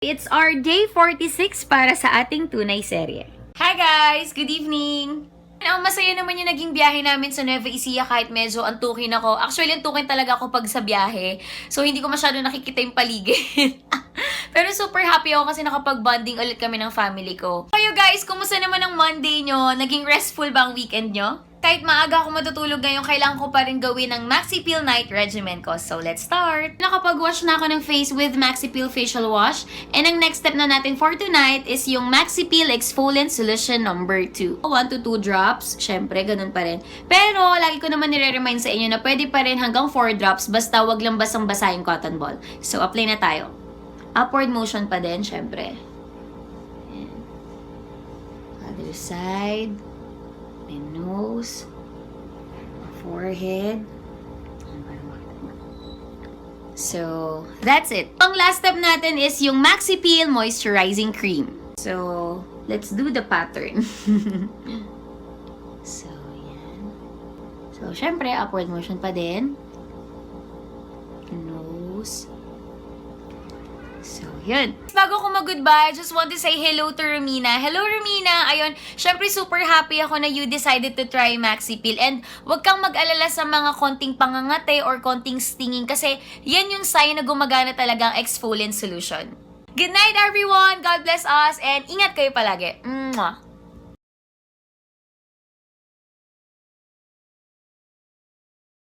It's our day 46 para sa ating tunay serye. Hi guys! Good evening! Ang masaya naman yung naging biyahe namin sa Nueva Ecija kahit medyo antukin ako. Actually, antukin talaga ako pag sa biyahe. So, hindi ko masyado nakikita yung paligid. Pero super happy ako kasi nakapag-bonding ulit kami ng family ko. Kayo guys, kumusta naman ang Monday nyo? Naging restful ba ang weekend nyo? Kahit maaga ako matutulog ngayon, kailangan ko pa rin gawin ang Maxi Peel Night Regimen ko. So, let's start! Nakapag-wash na ako ng face with Maxi Peel Facial Wash. And ang next step na natin for tonight is yung Maxi Peel Exfoliant Solution number 2. 1 to 2 drops. Syempre, ganun pa rin. Pero, lagi ko naman nire-remind sa inyo na pwede pa rin hanggang 4 drops basta wag lang basang-basa yung cotton ball. So, apply na tayo. Upward motion pa din, syempre. Other side. My nose. Forehead. So, that's it. Ang last step natin is yung Maxi Peel Moisturizing Cream. So, let's do the pattern. so, yan. So, syempre, upward motion pa din. Nose. So, yun. Bago ko mag-goodbye, just want to say hello to Romina. Hello, Romina! Ayun, syempre super happy ako na you decided to try Maxi Peel. And wag kang mag-alala sa mga konting pangangate or konting stinging kasi yan yung sign na gumagana talaga ang exfoliant solution. Good night, everyone! God bless us! And ingat kayo palagi. Mwah!